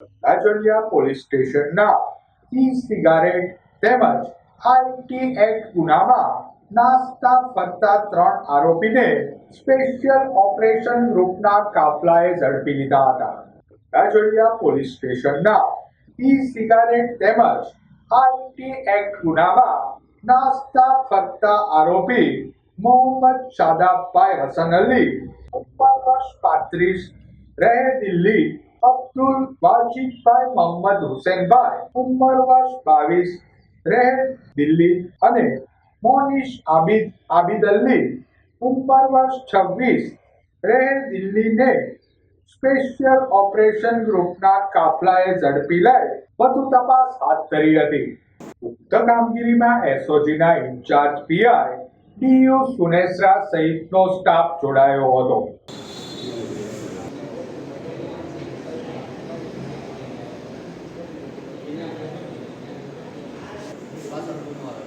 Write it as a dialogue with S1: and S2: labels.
S1: રાજોડિયા police સ્ટેશનના e cigarette તેમજ IT act ગુનામાં નાસ્તા ફરતા ત્રણ આરોપીને સ્પેશિયલ ઓપરેશન ગ્રુપના કાફલાએ ઝડપી લીધા હતા. રાજોડિયા પોલીસ સ્ટેશનના ઈ સિગારેટ તેમજ આઈટી એક્ટ ગુનામાં નાસ્તા ફરતા આરોપી મોહમ્મદ શાદાબભાઈ હસન અલી, ઉંમર વર્ષ પાંત્રીસ, રહે દિલ્હી અબ્દુલ વાજીદભાઈ મોહમ્મદ હુસેનભાઈ, ઉંમર વર્ષ બાવીસ રહે દિલ્હી અને મોનિશ આબિદ આબિદ અલ્લી ઉંમર વર્ષ છવ્વીસ રહે દિલ્હીને સ્પેશિયલ ઓપરેશન ગ્રુપના કાફલાએ ઝડપી લઈ વધુ તપાસ હાથ ધરી હતી. ઉક્ત કામગીરીમાં એસઓજીના ઇન્ચાર્જ પીઆઈ ડીયુ સુનેસરા સહિતનો સ્ટાફ જોડાયો હતો. Pasar Gumawa.